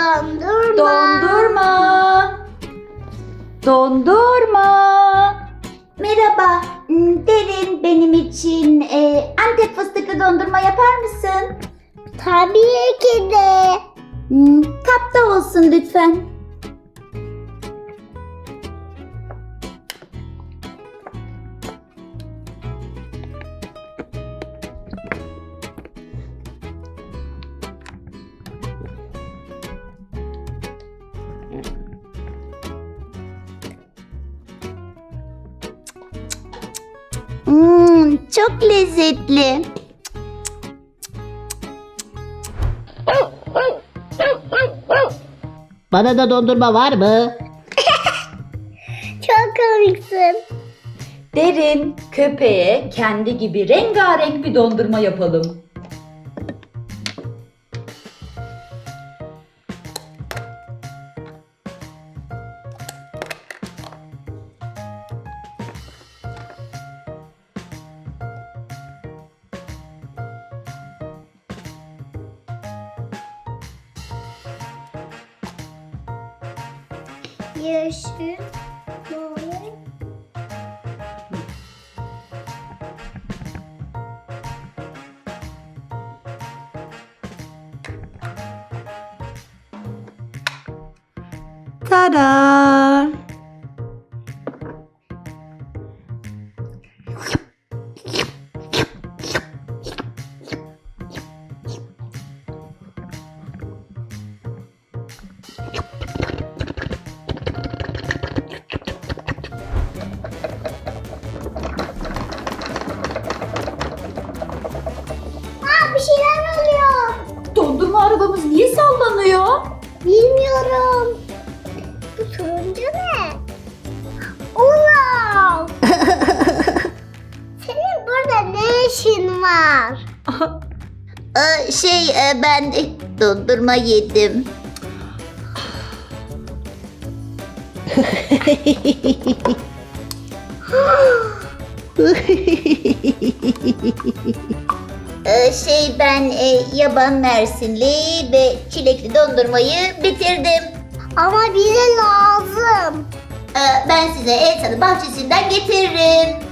Dondurma. Dondurma. Dondurma. Merhaba. Hmm, Derin benim için e, Antep fıstıklı dondurma yapar mısın? Tabii ki de. Hmm, Kapta olsun lütfen. Hmm, çok lezzetli. Bana da dondurma var mı? Çok komiksin. Derin köpeğe kendi gibi rengarenk bir dondurma yapalım. Yeşil. Mavi. Tada! Arabamız niye sallanıyor? Bilmiyorum. Bu turuncu ne? Ulan. Senin burada ne işin var? Ee, şey e, ben dondurma yedim. Ee, şey ben e, yaban mersinli ve çilekli dondurmayı bitirdim. Ama bize lazım. Ee, ben size Elsa'nın bahçesinden getiririm.